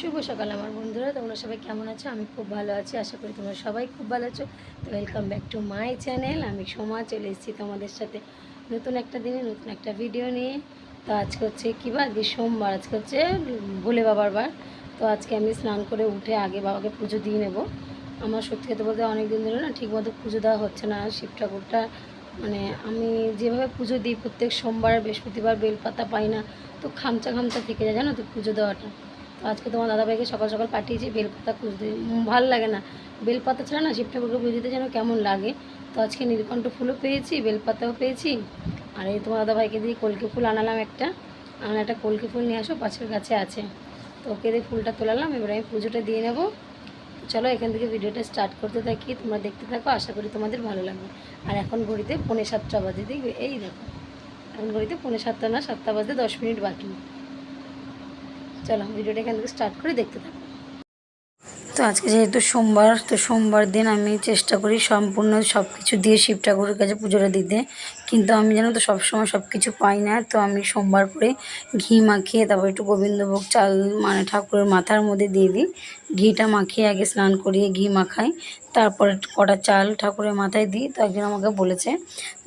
শুভ সকাল আমার বন্ধুরা, তোমরা সবাই কেমন আছো? আমি খুব ভালো আছি, আশা করি তোমরা সবাই খুব ভালো আছো। তো welcome back to my channel আমি সোমা চলে এসেছি তোমাদের সাথে নতুন একটা দিনে, নতুন একটা ভিডিও নিয়ে। তো আজকে হচ্ছে কী বার আজকে সোমবার, আজকে হচ্ছে ভোলে বাবার বার। তো আজকে আমি স্নান করে উঠে আগে বাবাকে পুজো দিয়ে নেব। আমার সত্যি কথা বলতে অনেক দিন ধরে না ঠিকমতো পুজো দেওয়া হচ্ছে না, শিব ঠাকুরটা মানে আমি যেভাবে পুজো দিই প্রত্যেক সোমবার, বৃহস্পতিবার বেলপাতা পাই না, তো খামচা খামচা থেকে যায় জানো তো পুজো দেওয়াটা। তো আজকে তোমার দাদাভাইকে সকাল সকাল পাঠিয়েছি, বেলপাতা খুঁজতে। ভালো লাগে না। বেলপাতা ছাড়া না শিব ঠাকুরকে পুজো দিতে যেন কেমন লাগে। তো আজকে নীলকণ্ঠ ফুলও পেয়েছি, বেলপাতাও পেয়েছি। আর এই তোমার দাদাভাইকে দিয়ে কলকে ফুল আনালাম একটা। আমার একটা কলকে ফুল নিয়ে আসো, পাশের কাছে আছে। তো ওকে দিয়ে ফুলটা তোলালাম, এবার আমি পুজোটা দিয়ে নেব। চলো এখান থেকে ভিডিওটা স্টার্ট করতে থাকি, তোমরা দেখতে থাকো, আশা করি তোমাদের ভালো লাগবে। আর এখন ঘড়িতে পৌনে সাতটা বাজে, দেখবে? এই দেখো, এখন ঘড়িতে পৌনে সাতটা না, সাতটা বাজে দশ মিনিট বাকি। চলো ভিডিওটা এখান থেকে স্টার্ট করে দেখতে থাকো। তো আজকে যেহেতু সোমবার, তো সোমবার দিন আমি চেষ্টা করি সম্পূর্ণ সব কিছু দিয়ে শিব ঠাকুরের কাছে পুজোটা দিতে। কিন্তু আমি জানো তো সবসময় সব কিছু পাই না, তো আমি সোমবার করে ঘি মাখিয়ে তারপর একটু গোবিন্দভোগ চাল মানে ঠাকুরের মাথার মধ্যে দিয়ে দিই। ঘিটা মাখিয়ে আগে স্নান করিয়ে ঘি মাখাই, তারপরে কটা চাল ঠাকুরের মাথায় দিই। তো একজন আমাকে বলেছে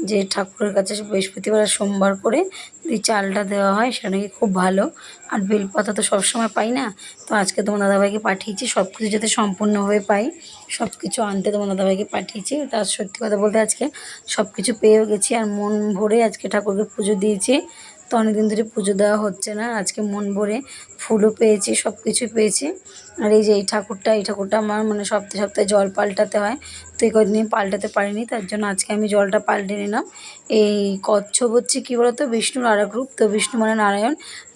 যে ঠাকুরের কাছে বৃহস্পতিবার সোমবার করে যদি চালটা দেওয়া হয় সেটা নাকি খুব ভালো। আর বেলপাতা তো সবসময় পাই না। তো আজকে তোমার দাদাভাইকে পাঠিয়েছি সব কিছু যাতে সম্পূর্ণভাবে পাই। সব কিছু আনতে তোমার দাদাভাইকে পাঠিয়েছি। তার সত্যি কথা বলতে আজকে সব কিছু পেয়েও গেছি আর মন ভরে আজকে ঠাকুরকে পুজো দিয়েছি। তো অনেকদিন ধরে পুজো দেওয়া হচ্ছে না। আজকে মন ভরে ফুলও পেয়েছি সব কিছু পেয়েছি। আর এই যে এই ঠাকুরটা এই ঠাকুরটা আমার মানে সপ্তাহে সপ্তাহে জল পাল্টাতে হয়। তো এই কদিন পাল্টাতে পারিনি, তার জন্য আজকে আমি জলটা পাল্টে নিলাম। এই কচ্ছপ হচ্ছে কী বলতো? বিষ্ণুর আর এক রূপ তো বিষ্ণু মানে নারায়ণ।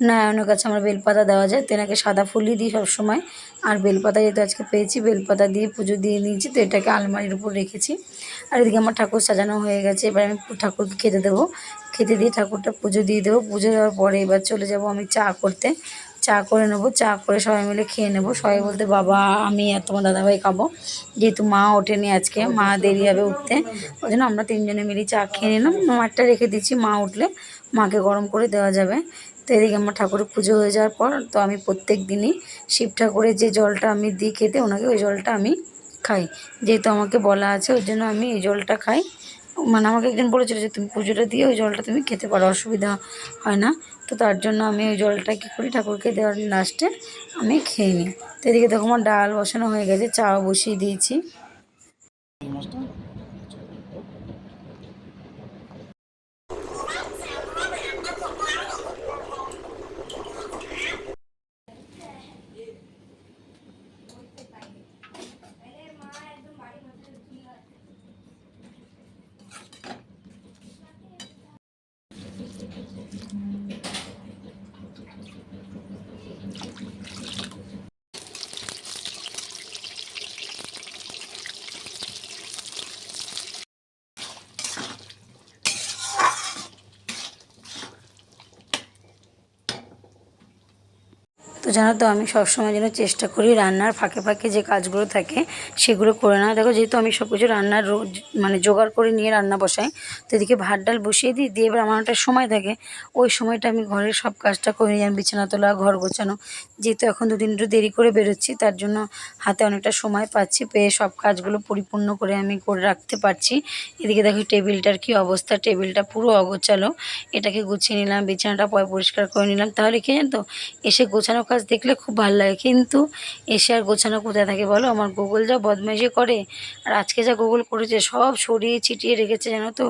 নারায়ণের কাছে আমার বেলপাতা দেওয়া যায়। তেনাকে সাদা ফুলই দিই সবসময়। আর বেলপাতা যেহেতু আজকে পেয়েছি, বেলপাতা দিয়ে পুজো দিয়ে নিয়েছি, তো এটাকে আলমারির উপর রেখেছি। আর এদিকে আমার ঠাকুর সাজানো হয়ে গেছে। এবার আমি ঠাকুরকে খেতে দেবো। খেতে দিয়ে ঠাকুরটা পুজো দিয়ে দেবো। পুজো দেওয়ার পরে এবার চলে যাব আমি চা করতে। চা করে নেব, চা করে সবাই মিলে খেয়ে নেব। সবাই বলতে, বাবা, আমি আর তোমার দাদাভাই খাব। যেহেতু মা ওঠেনি আজকে, মা দেরি হবে উঠতে। ওই জন্য আমরা তিনজনে মিলে চা খেয়ে নিলাম। মাঠটা রেখে দিচ্ছি, মা উঠলে মাকে গরম করে দেওয়া যাবে। তো এদিকে আমার ঠাকুরের পুজো হয়ে যাওয়ার পর, তো আমি প্রত্যেক দিনই শিব ঠাকুরের যে জলটা আমি দিই খেতে, ওনাকে ওই জলটা আমি খাই। যেহেতু আমাকে বলা আছে, ওই জন্য আমি এই জলটা খাই। মানে আমাকে একদিন বলেছিল যে তুমি পুজোটা দিয়ে ওই জলটা তুমি খেতে পারো, অসুবিধা হয় না। তো তার জন্য আমি ওই জলটা কী করি, ঠাকুরকে দেওয়ার লাস্টে আমি খেয়ে নিই। তো এদিকে দেখো আমার ডাল বসানো হয়ে গেছে, চাও বসিয়ে দিয়েছি। তো জানো তো, আমি সবসময় যেন চেষ্টা করি রান্নার ফাঁকে ফাঁকে যে কাজগুলো থাকে সেগুলো করে না দেখো, যেহেতু আমি সব কিছু রান্নার রোজ মানে জোগাড় করে নিয়ে রান্না বসাই, তো এদিকে ভাত ডাল বসিয়ে দিই, দিয়ে এবার আমার একটা সময় থাকে। ওই সময়টা আমি ঘরের সব কাজটা করে নিই, যেমন বিছানা তোলা, ঘর গোছানো। যেহেতু এখন দুদিন একটু দেরি করে বেরোচ্ছি, তার জন্য হাতে অনেকটা সময় পাচ্ছি, পেয়ে সব কাজগুলো পরিপূর্ণ করে আমি করে রাখতে পারছি। এদিকে দেখো, টেবিলটার কি অবস্থা, টেবিলটা পুরো অগোছালো। এটাকে গুছিয়ে নিলাম, বিছানাটা পরিষ্কার করে নিলাম। তাহলে কি জানো তো, এসে গোছানো কাজ দেখলে খুব ভালো লাগে। কিন্তু এসে আর গোছানো কোথায় থাকে বলো? আমার গুগল যা বদমাইশি করে, আর আজকে যা গুগল করেছে, সব সরিয়ে ছিটিয়ে রেখেছে জানো তো?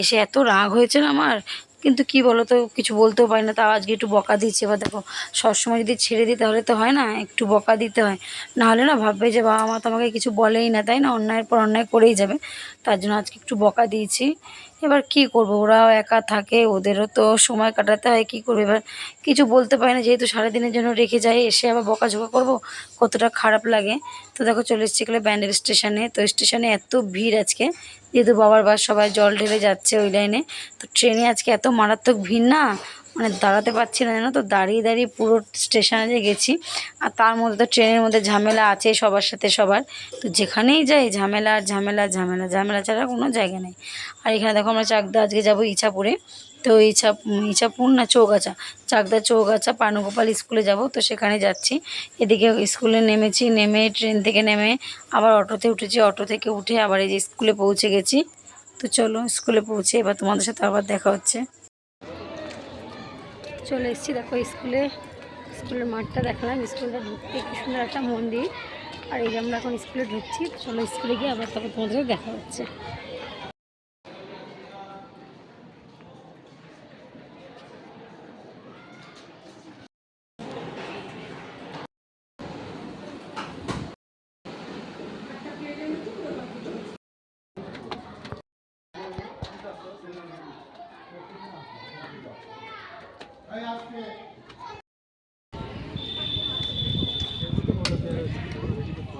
এসে এত রাগ হয়েছে না আমার? কিন্তু কি বলো তো, কিছু বলতেও পারি না। তাও আজকে একটু বকা দিচ্ছে। এবার দেখো, সবসময় যদি ছেড়ে দিই তাহলে তো হয় না? একটু বকা দিতে হয়। নাহলে না ভাববে যে বাবা মা তো আমাকে কিছু বলেই না, তাই না? অন্যায়ের পর অন্যায় করেই যাবে। তার জন্য আজকে একটু বকা দিয়েছি। এবার কি করব? ওরাও একা থাকে, ওদেরও তো সময় কাটাতে হয়, কি করবে? এবার কিছু বলতে পারি না, যেহেতু সারাদিনের জন্য রেখে যাই, এসে আবার বকাঝোকা করব, কতটা খারাপ লাগে। তো দেখো, চলে এসেছি গেলে ব্যান্ডেল স্টেশনে। তো স্টেশনে এত ভিড় আজকে, যেহেতু বাবার বাস সবাই জল ঢেলে যাচ্ছে ওই লাইনে। তো ট্রেনে আজকে এত মারাত্মক ভিড় না মানে দাঁড়াতে পারছি না, জানো তো? দাঁড়িয়ে দাঁড়িয়ে পুরো স্টেশনে যে গেছি, আর তার মধ্যে তো ট্রেনের মধ্যে ঝামেলা আছে সবার সাথে সবার। তো যেখানেই যাই, ঝামেলা ঝামেলা ঝামেলা ঝামেলা ছাড়া কোনো জায়গা নেই। আর এখানে দেখো আমরা চাকদা, আজকে যাব ইছাপুরে। তো ইছা ইছাপুর না চৌগাছা? চাকদা, চৌগাছা, পানুগোপাল স্কুলে যাব, তো সেখানে যাচ্ছি। এদিকে স্কুলে নেমেছি, নেমে ট্রেন থেকে নেমে আবার অটোতে উঠেছি। অটো থেকে উঠে আবার এই যে স্কুলে পৌঁছে গেছি। তো চলো স্কুলে পৌঁছে এবার তোমাদের সাথে আবার দেখা হচ্ছে। চলে এসেছি, দেখো স্কুলে। স্কুলের মাঠটা দেখালাম, স্কুলটা ঢুকতে কি সুন্দর একটা মন্দির। আর এই যে আমরা এখন স্কুলে ঢুকছি, চলো স্কুলে গিয়ে আবার তারপর তোমাদের দেখা হচ্ছে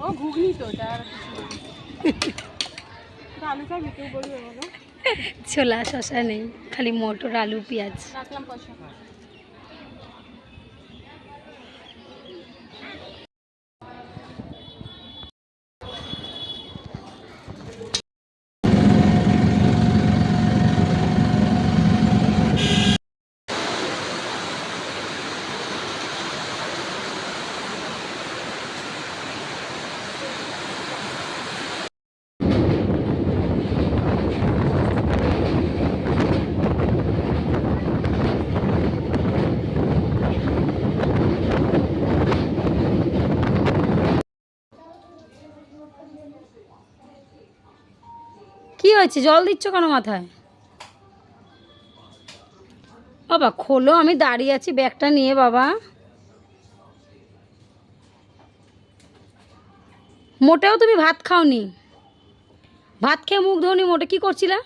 ও ঘুগনি তো ওটা আর আলু খাবি কেউ বলবে বলো ছোলা শশা নেই খালি মটর আলু পেঁয়াজ। রাখলাম হয়েছে? জল দিচ্ছ কেন মাথায়? বাবা, খোলো, আমি দাঁড়িয়ে আছি, ব্যাগটা নিয়ে বাবা। মোটেও তুমি ভাত খাওনি? ভাত খেয়ে মুখ ধোনি মোটে, কি করছিলা?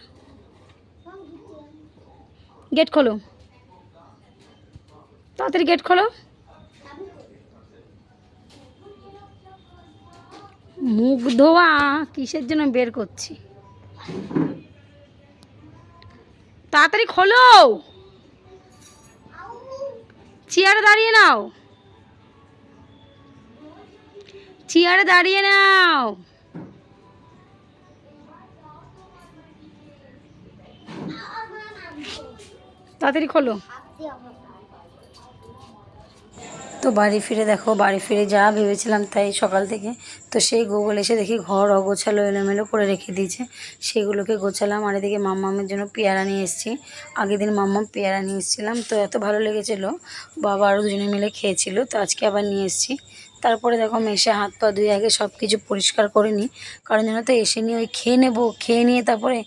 গেট খোলো। তাড়াতাড়ি গেট খোলো। মুখ ধোয়া, কিসের জন্য বের করছি? তাড়াতাড়ি খোলো। চেয়ারে দাঁড়িয়ে নাও। চেয়ারে দাঁড়িয়ে নাও। তাড়াতাড়ি খোলো। তো বাড়ি ফিরে দেখো, বাড়ি ফিরে যা ভেবেছিলাম তাই সকাল থেকে। তো সেই গুগল এসে দেখি ঘর অগোছালো, এলোমেলো করে রেখে দিয়েছে। সেগুলোকে গোছালাম আর এদিকে মাম্মামের জন্য পেয়ারা নিয়ে এসেছি। আগের দিন মাম্মাম পেয়ারা নিয়ে এসেছিলাম, তো এত ভালো লেগেছিলো। বাবা আরও দুজনে মিলে খেয়েছিল, তো আজকে আবার নিয়ে এসেছি। তারপরে দেখো মেশে হাত পা ধুয়ে আগে সব কিছু পরিষ্কার করে নিই। কারণ যেন তো, এসে নিয়ে ওই খেয়ে নেব, খেয়ে নিয়ে তারপরে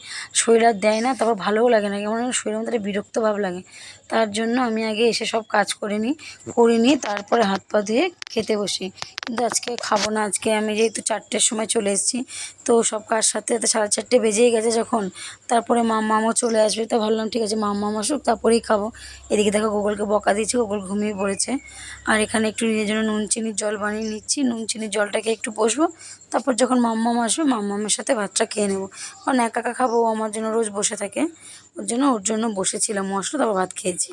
শরীর আর দেয় না, তারপর ভালোও লাগে না। কেমন শরীরের মধ্যে বিরক্ত ভাব লাগে। তার জন্য আমি আগে এসে সব কাজ করে নিই, করে নিয়ে তারপরে হাত পা ধুয়ে খেতে বসি। কিন্তু আজকে খাব না, আজকে আমি যেহেতু চারটের সময় চলে এসেছি, তো সব কাজ সাথে সাথে সাড়ে চারটে বেজেই গেছে যখন। তারপরে মাম্মামও চলে আসবে, তো ভাবলাম ঠিক আছে মাম্মাম আসুক, তারপরেই খাব। এদিকে দেখো গোগলকে বকা দিয়েছি, গোগল ঘুমিয়ে পড়েছে। আর এখানে একটু নিজের জন্য নুন চিনির জল বানিয়ে নিচ্ছি, নুন চিনির জলটাকে একটু বসবো। তারপর যখন মাম্মাম আসবে মাম্মামের সাথে ভাতটা খেয়ে নেব। কারণ একা একা খাব আমার জন্য রোজ বসে থাকে। ওর জন্য ওর জন্য বসেছিলাম মশলা তারপর ভাত খেয়েছি।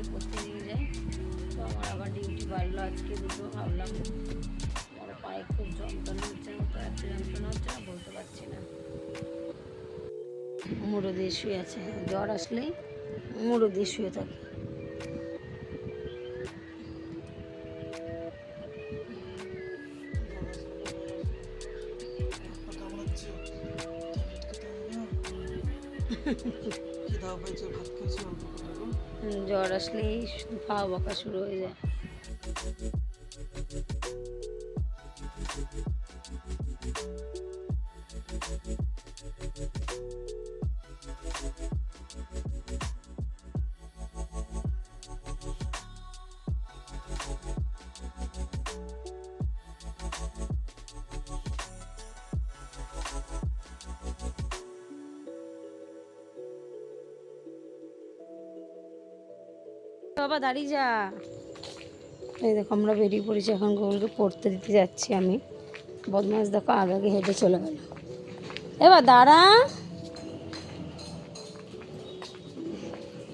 দিয়ে দিয়ে পড়তে নিয়ে যাই তো আমার আবার ডিউটি বাড়লো আজকে দুটো, ভাবলাম বড় পায়ে খুব যন্ত্রণা হচ্ছে না তো এত যন্ত্রণা হচ্ছে না, বলতে পারছি না। মুড়ো দিয়ে শুয়ে আছে জ্বর আসলেই মুড়ো দিয়ে শুয়ে থাকে। খিদা পেয়েছে, ভাত খেয়েছি জ্বর আসলেই শুধু খাওয়া বকা শুরু হয়ে যায়। বাবা, দাঁড়িয়ে যা। এই দেখো, আমরা বেরিয়ে পড়েছি। এখন গোলকে পড়তে দিতে যাচ্ছি আমি। বদমাস দেখো, আগে আগে হেঁটে চলে গেল। এবার দাঁড়া।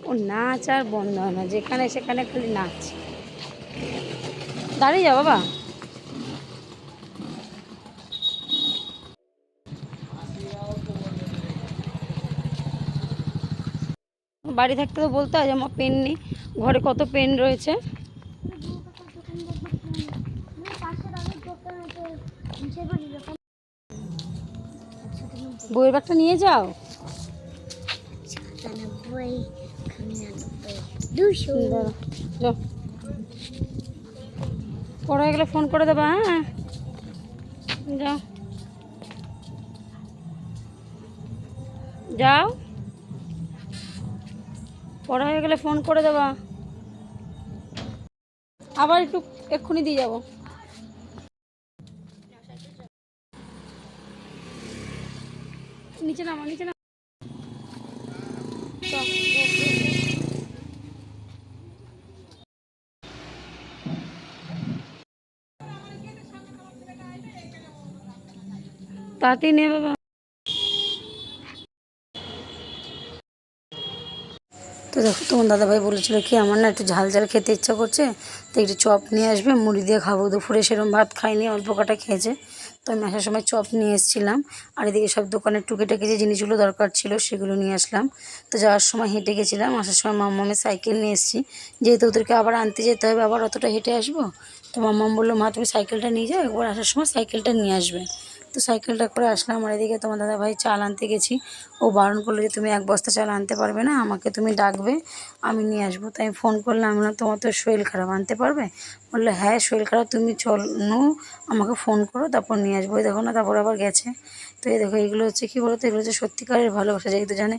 ও নাচ আর বন্ধ হয় না। যেখানে সেখানে খালি নাচ। দাঁড়িয়ে যা বাবা। বাড়ি থাকতে তো বলতে হয় আমার পেন নেই। ঘরে কত পেন রয়েছে? বইয়ের ব্যাগটা নিয়ে যাও। পড়া গেলে ফোন করে দেবা হ্যাঁ? যাও। যাও। পড়া হয়ে গেলে ফোন করে দেবা। আবার একটু এক্ষুনি দিয়ে যাব। নিচে নামা নিচে নামা। go। নে বাবা। তো দেখো, তোমার দাদাভাই বলেছিল কি, আমার না একটু ঝাল ঝাল খেতে ইচ্ছা করছে, তো একটু চপ নিয়ে আসবে, মুড়ি দিয়ে খাব। দুপুরে সেরকম ভাত খাইনি, অল্প কটা খেয়েছে। তো আমি আসার সময় চপ নিয়ে এসেছিলাম, আর এদিকে সব দোকানের টুকিটাকি যে জিনিসগুলো দরকার ছিল সেগুলো নিয়ে আসলাম। তো যাওয়ার সময় হেঁটে গেছিলাম, আসার সময় মাম্মামের সাইকেল নিয়ে এসেছি। যেহেতু ওদেরকে আবার আনতে যেতে হবে, আবার অতটা হেঁটে আসব, তো মাম্মাম বলল, মা, তুমি সাইকেলটা নিয়ে যাও, একবার আসার সময় সাইকেলটা নিয়ে আসবে। তো সাইকেলটা করে আসলাম আর এদিকে তোমার দাদা ভাই চাল আনতে গেছি। ও বারণ করল যে, তুমি এক বস্তা চাল আনতে পারবে না, আমাকে তুমি ডাকবে, আমি নিয়ে আসব। তাই ফোন করলাম না তোমার তো শরীর খারাপ, আনতে পারবে? বলল হ্যাঁ শরীর খারাপ, তুমি চল আমাকে ফোন করো, তারপর নিয়ে আসব। দেখো না, তারপর আবার গেছে। তো এই দেখো, এগুলো হচ্ছে কী বলতো? এগুলো হচ্ছে সত্যিকারের ভালোবাসা, যেহেতু জানে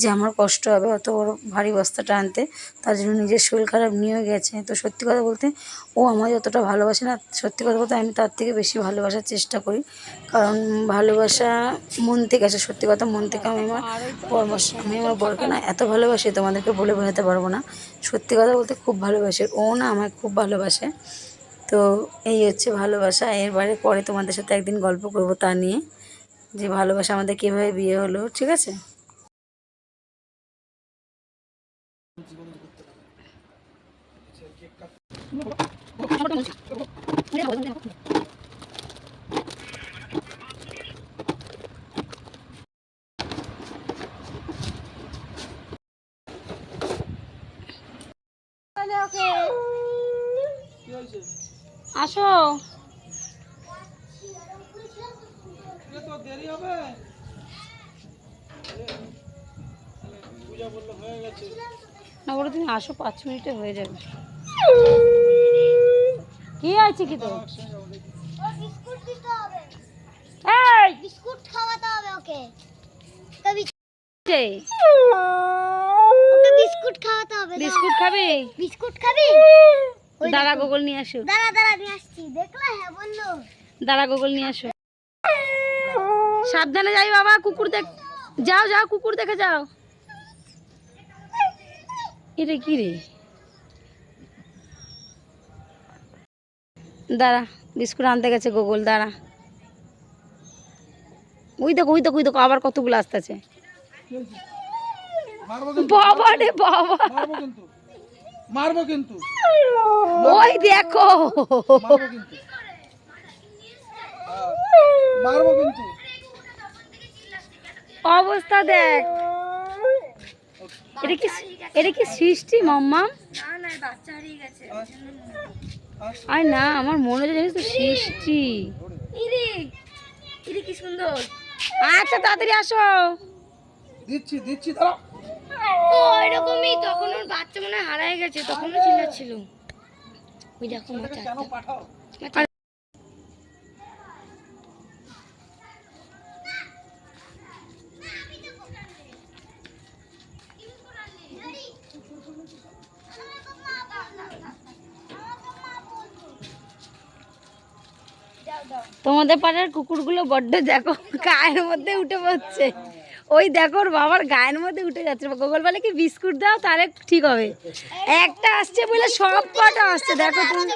যে আমার কষ্ট হবে অত বড় ভারী বস্তাটা আনতে, তার জন্য নিজের শরীর খারাপ নিয়েও গেছে। তো সত্যি কথা বলতে, ও আমার যতটা ভালোবাসে না। সত্যি কথা বলতে, আমি তার থেকে বেশি ভালোবাসার চেষ্টা করি। কারণ ভালোবাসা মন থেকে আসে, সত্যি কথা মন থেকে আমি আমার পরামর্শ, আমি আমার বরকে না এত ভালোবাসি, তোমাদেরকে বলে বোঝাতে পারব না। সত্যি কথা বলতে, খুব ভালোবাসে। ও না আমায় খুব ভালোবাসে। তো এই হচ্ছে ভালোবাসা। এর বাইরে পরে তোমাদের সাথে একদিন গল্প করব তা নিয়ে। যে ভালোবাসা আমাদের কীভাবে বিয়ে হলো ঠিক আছে? কি হয়েছে আসো এ তো দেরি হবে এ, তাহলে পূজা বলল হয়ে গেছে বলো তুমি আসো পাঁচ মিনিটে হয়ে যাবে। কি আছে কি তো বিস্কুট বিস্কুট খাওয়াতে হবে ওকে। ওকে বিস- যে, ওকে বিস্কুট খাওয়াতে হবে দাঁড়া। বিস্কুট খাবে? বিস্কুট খাবি? দাঁড়া গোগল নিয়ে আসো। দাঁড়া দাঁড়া নিয়ে আসছি। দেখলা? হ্যাঁ বলল। দাঁড়া গোগল নিয়ে আসো। সাবধানে যাই বাবা কুকুর দেখ যাও যাও কুকুর দেখে যাও। এটা কি রে? দাঁড়া বিস্কুট আনতে গেছে গোগল দাঁড়া। ওই দেখো ওই দেখো ওই দেখো আবার কতগুলো আসতে আছে বাবা রে বাবা। মারবো কিন্তু ওই দেখো। মারবো কিন্তু। হ্যাঁ, অবস্থা দেখ। এটা কি এটা কি সৃষ্টি আর না আমার মনে হচ্ছে জানিস তো সৃষ্টি। কি সুন্দর। আচ্ছা তাড়াতাড়ি আসো। দিচ্ছি দিচ্ছি এরকমই তখন ওর বাচ্চা মনে হয় হারায় গেছে তখন চিল্লাচ্ছিল। ওই দেখো তোমাদের পাড়ার কুকুরগুলো বড্ড দেখো গায়ের মধ্যে উঠে পড়ছে ওই দেখো ওর বাবার গায়ের মধ্যে উঠে যাচ্ছে। গোগল বলে কি বিস্কুট দাও তাহলে ঠিক হবে। একটা আসছে বলে সব কটা আসছে দেখো তুমি।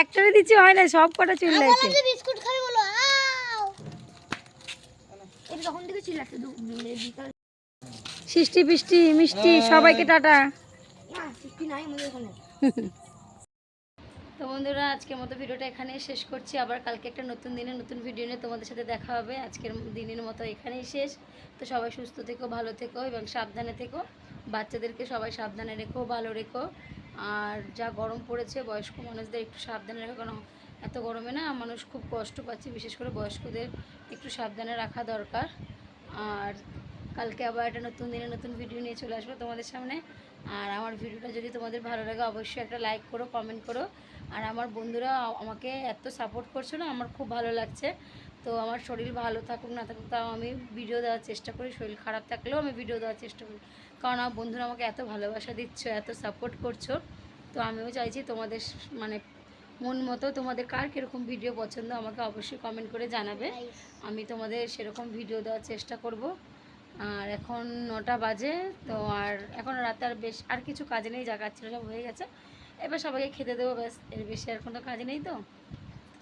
একটারে দিচ্ছি হয় না সব কটা চিল্লাইছে সৃষ্টি বৃষ্টি মিষ্টি সবাইকে টাটা। তো বন্ধুরা, আজকের মতো ভিডিওটা এখানেই শেষ করছি। আবার কালকে একটা নতুন দিনে নতুন ভিডিও নিয়ে তোমাদের সাথে দেখা হবে। আজকের দিনের মতো এখানেই শেষ। তো সবাই সুস্থ থেকো, ভালো থেকো এবং সাবধানে থেকো। বাচ্চাদেরকে সবাই সাবধানে রেখো, ভালো রেখো। আর যা গরম পড়েছে, বয়স্ক মানুষদের একটু সাবধানে রেখো। কারণ এত গরমে না মানুষ খুব কষ্ট পাচ্ছে। বিশেষ করে বয়স্কদের একটু সাবধানে রাখা দরকার। আর কালকে আবার একটা নতুন দিনে নতুন ভিডিও নিয়ে চলে আসব তোমাদের সামনে। আর আমার ভিডিওটা যদি তোমাদের ভালো লাগে, অবশ্যই একটা লাইক করো কমেন্ট করো। আর আমার বন্ধুরা আমাকে এত সাপোর্ট করছ না আমার খুব ভালো লাগছে। তো আমার শরীর ভালো থাকুক না থাকুক তাও আমি ভিডিও দেওয়ার চেষ্টা করি শরীর খারাপ থাকলেও আমি ভিডিও দেওয়ার চেষ্টা করি। কারণ আমার বন্ধুরা আমাকে এত ভালোবাসা দিচ্ছ এত সাপোর্ট করছ। তো আমিও চাইছি তোমাদের মানে মন মতো তোমাদের কার কীরকম ভিডিও পছন্দ আমাকে অবশ্যই কমেন্ট করে জানাবে। আমি তোমাদের সেরকম ভিডিও দেওয়ার চেষ্টা করব। আর এখন নটা বাজে তো আর এখন রাতে আর বেশ আর কিছু কাজ নেই যা কাজ ছিল সব হয়ে গেছে। এবার সবাইকে খেতে দেবো ব্যাস এর বেশি আর কোনো কাজ নেই তো।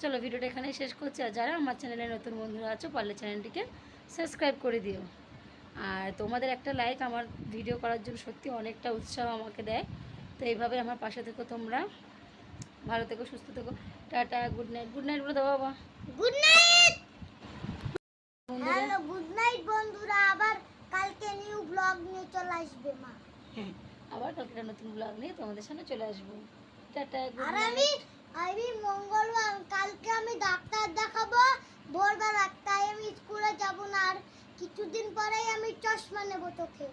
চলো ভিডিওটা এখানেই শেষ করছি। আর যারা আমার চ্যানেলে নতুন বন্ধুরা আছো পারলে চ্যানেলটিকে সাবস্ক্রাইব করে দিও। আর তোমাদের একটা লাইক আমার ভিডিও করার জন্য সত্যি অনেকটা উৎসাহ আমাকে দেয়। তো এইভাবে আমার পাশে থেকো তোমরা। ভালো থেকো সুস্থ থেকো। Tata good night good night বলে দেবো বাবা। Good night hello good night বন্ধুরা। আবার কালকে নিউ ব্লগ নিয়ে চলে আসবে মা। হ্যাঁ। আবার কালকে নতুন ব্লগ নিয়ে তোমাদের সামনে চলে আসব। টাটা আর আমি আমি মঙ্গলবার কালকে আমি ডাক্তার দেখাবো ভোরবেলা তাই আমি স্কুলে যাব না আর কিছুদিন পরেই আমি চশমা নেব তোকে।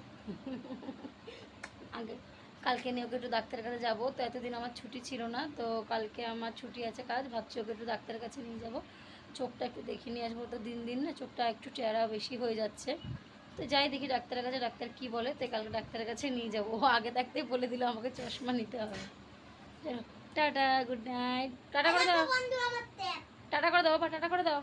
আগে কালকে নিয়ে ওকে একটু ডাক্তারের কাছে যাব তো এতদিন আমার ছুটি ছিল না তো কালকে আমার ছুটি আছে কাজ ভাবছি ওকে একটু ডাক্তারের কাছে নিয়ে যাব। চোখটা একটু দেখে নিয়ে আসব তো দিন দিন না চোখটা একটু চেহারা বেশি হয়ে যাচ্ছে। তো যাই দেখি ডাক্তারের কাছে ডাক্তার কি বলে? তো কালকে ডাক্তারের কাছে নিয়ে যাব। ও আগে থাকতেই বলে দিল আমাকে চশমা নিতে হবে। Tata good night. টাটা করে দাও। টাটা করে দাও বা টাটা করে দাও।